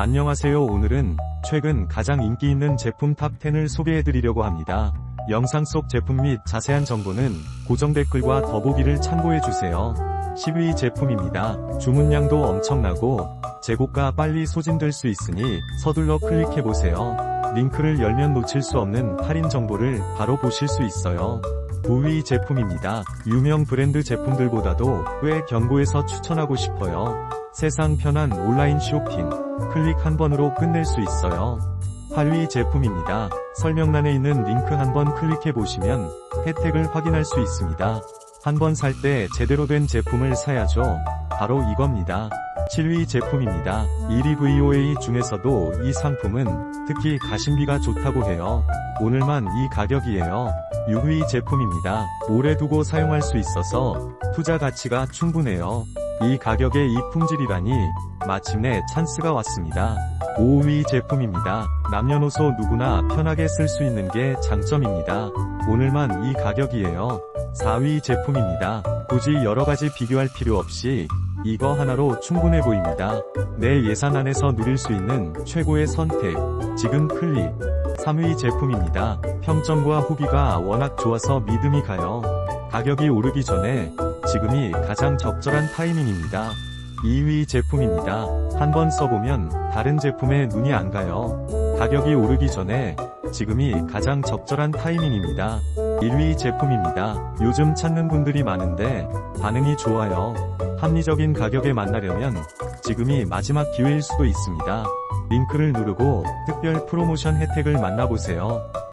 안녕하세요 오늘은 최근 가장 인기 있는 제품 탑10을 소개해드리려고 합니다. 영상 속 제품 및 자세한 정보는 고정 댓글과 더보기를 참고해주세요. 10위 제품입니다. 주문량도 엄청나고 재고가 빨리 소진될 수 있으니 서둘러 클릭해보세요. 링크를 열면 놓칠 수 없는 할인 정보를 바로 보실 수 있어요. 9위 제품입니다. 유명 브랜드 제품들보다도 꽤 견고해서 추천하고 싶어요. 세상 편한 온라인 쇼핑. 클릭 한 번으로 끝낼 수 있어요. 8위 제품입니다. 설명란에 있는 링크 한 번 클릭해 보시면 혜택을 확인할 수 있습니다. 한 번 살 때 제대로 된 제품을 사야죠. 바로 이겁니다. 7위 제품입니다. 1위 VOA 중에서도 이 상품은 특히 가심비가 좋다고 해요. 오늘만 이 가격이에요. 6위 제품입니다. 오래 두고 사용할 수 있어서 투자 가치가 충분해요. 이 가격에 이 품질이라니 마침내 찬스가 왔습니다. 5위 제품입니다. 남녀노소 누구나 편하게 쓸 수 있는 게 장점입니다. 오늘만 이 가격이에요. 4위 제품입니다. 굳이 여러가지 비교할 필요 없이 이거 하나로 충분해 보입니다. 내 예산 안에서 누릴 수 있는 최고의 선택. 지금 클릭. 3위 제품입니다. 평점과 후기가 워낙 좋아서 믿음이 가요. 가격이 오르기 전에 지금이 가장 적절한 타이밍입니다. 2위 제품입니다. 한번 써보면 다른 제품에 눈이 안 가요. 가격이 오르기 전에 지금이 가장 적절한 타이밍입니다. 1위 제품입니다. 요즘 찾는 분들이 많은데 반응이 좋아요. 합리적인 가격에 만나려면 지금이 마지막 기회일 수도 있습니다. 링크를 누르고 특별 프로모션 혜택을 만나보세요.